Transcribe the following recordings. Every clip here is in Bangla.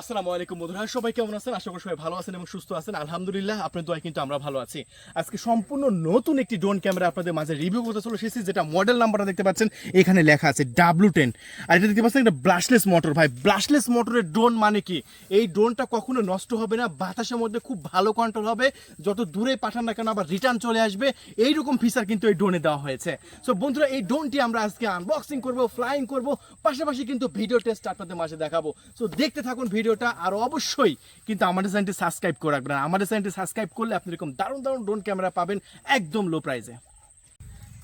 আসসালামু আলাইকুম বন্ধুরা, সবাই কেমন আছেন? আশা করি সবাই ভালো আছেন এবং সুস্থ আছেন। আলহামদুলিল্লাহ আপনার দোয়ায় কিন্তু আমরা ভালো আছি। আজকে সম্পূর্ণ নতুন একটি ড্রোন ক্যামেরা আপনাদের মাঝে রিভিউ করতে চলে এসেছি, যেটা মডেল নাম্বারটা দেখতে পাচ্ছেন। এখানে লেখা আছে ডাব্লু টেন আর এটা দেখতে পাচ্ছেন একটা ব্লাশলেস মোটর ভাই। ব্লাশলেস মোটরের ড্রোন মানে কি? এই ড্রোনটা কখনো নষ্ট হবে না, বাতাসের মধ্যে খুব ভালো কন্ট্রোল হবে। যত দূরে পাঠান না কেন, আবার রিটার্ন চলে আসবে। এইরকম ফিচার কিন্তু এই ড্রোনে দেওয়া হয়েছে। সো বন্ধুরা, এই ড্রোনটি আমরা আজকে আনবক্সিং করব ফ্লাইং করব। পাশাপাশি কিন্তু ভিডিও টেস্ট আপনাদের মাঝে দেখাবো। সো দেখতে থাকুন ভিডিওটা আর অবশ্যই কিন্তু আমাদের চ্যানেলটি সাবস্ক্রাইব করে রাখবেন। আর আমাদের চ্যানেলটি সাবস্ক্রাইব করলে আপনি এরকম দারুণ দারুণ ড্রোন ক্যামেরা পাবেন একদম লো প্রাইসে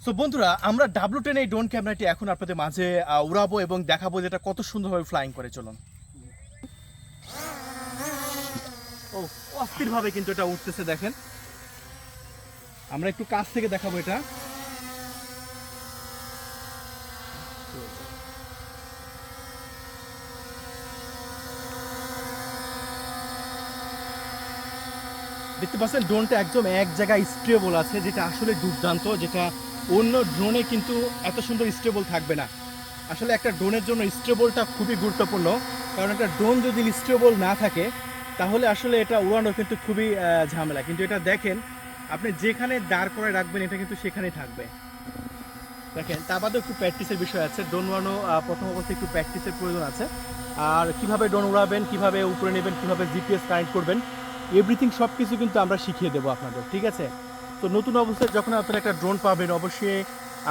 সো বন্ধুরা, আমরা ডাব্লু টেন এই ড্রোন ক্যামেরাটি এখন আপনাদের মাঝে উড়াবো এবং দেখাবো যেটা কত সুন্দরভাবে ফ্লাইং করে, চলুন। ও, অস্থিরভাবে কিন্তু এটা উঠতেছে, দেখেন। আমরা একটু কাছ থেকে দেখাবো এটা। দেখতে পাচ্ছেন ড্রোনটা একদম এক জায়গায় স্টেবল আছে, যেটা আসলে দুর্দান্ত, যেটা অন্য ড্রোনে কিন্তু এত সুন্দর স্টেবল থাকবে না। আসলে একটা ড্রোনের জন্য স্টেবলটা খুবই গুরুত্বপূর্ণ, কারণ একটা ড্রোন যদি স্টেবল না থাকে, তাহলে আসলে এটা উড়ানো কিন্তু খুবই ঝামেলা। কিন্তু এটা দেখেন, আপনি যেখানে দাঁড় করে রাখবেন, এটা কিন্তু সেখানে থাকবে। দেখেন, তা বাদেও একটু প্র্যাকটিসের বিষয় আছে। ড্রোন উড়ানো প্রথম অবস্থায় একটু প্র্যাকটিসের প্রয়োজন আছে। আর কীভাবে ড্রোন উড়াবেন, কীভাবে উপরে নেবেন, কীভাবে জিপিএস কানেক্ট করবেন এভরিথিং সব কিছু কিন্তু আমরা শিখিয়ে দেবো আপনাদের, ঠিক আছে? তো নতুন অবস্থায় যখন আপনারা একটা ড্রোন পাবেন, অবশ্যই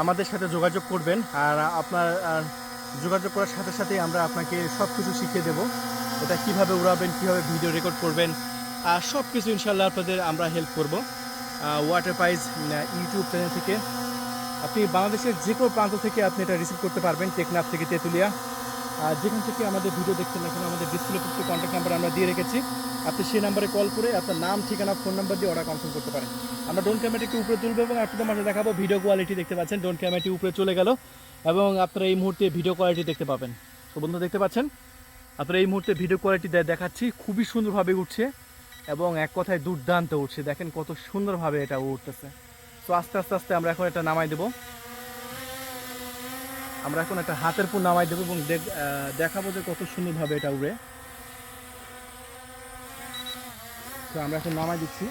আমাদের সাথে যোগাযোগ করবেন আর আপনার যোগাযোগ করার সাথে সাথে আমরা আপনাকে সব কিছু শিখিয়ে দেবো। এটা কীভাবে উড়াবেন, কীভাবে ভিডিও রেকর্ড করবেন, আর সব কিছু ইনশাল্লাহ আপনাদের আমরা হেল্প করব। ওয়াটার প্রাইজ ইউটিউব চ্যানেল থেকে। আপনি বাংলাদেশের যে কোনো প্রান্ত থেকে আপনি এটা রিসিভ করতে পারবেন, টেকনাফ থেকে তেঁতুলিয়া। আর যেখান থেকে আমাদের ভিডিও দেখছেন না আমাদের ডিসপ্লে কিছু কন্ট্যাক্ট নাম্বার আমরা দিয়ে রেখেছি। আপনি সেই নাম্বারে কল করে আপনার নাম, ঠিকানা ফোন নাম্বার দিয়ে অর্ডার কনফার্ম করতে পারেন। আমরা ড্রোন ক্যামেরাটি উপরে তুলবো এবং আপনাদের মাঝে দেখাবো ভিডিও কোয়ালিটি দেখতে পাচ্ছেন। ড্রোন ক্যামেরাটি উপরে চলে গেল এবং আপনারা এই মুহূর্তে ভিডিও কোয়ালিটি দেখতে পাবেন। তো বন্ধু দেখতে পাচ্ছেন? আপনারা এই মুহূর্তে ভিডিও কোয়ালিটি দেখাচ্ছি। খুবই সুন্দরভাবে উঠছে এবং এক কথায় দুর্দান্ত উঠছে। দেখেন কত সুন্দরভাবে এটা উঠতেছে। তো আস্তে আস্তে আস্তে আমরা এখন এটা নামাই দেবো। আমরা এখন একটা হাতের পুর নামাই দেবো এবং দেখাবো যে কত সুন্দরভাবে এটা উড়ে। তো আমরা এখন নামাই দিচ্ছি।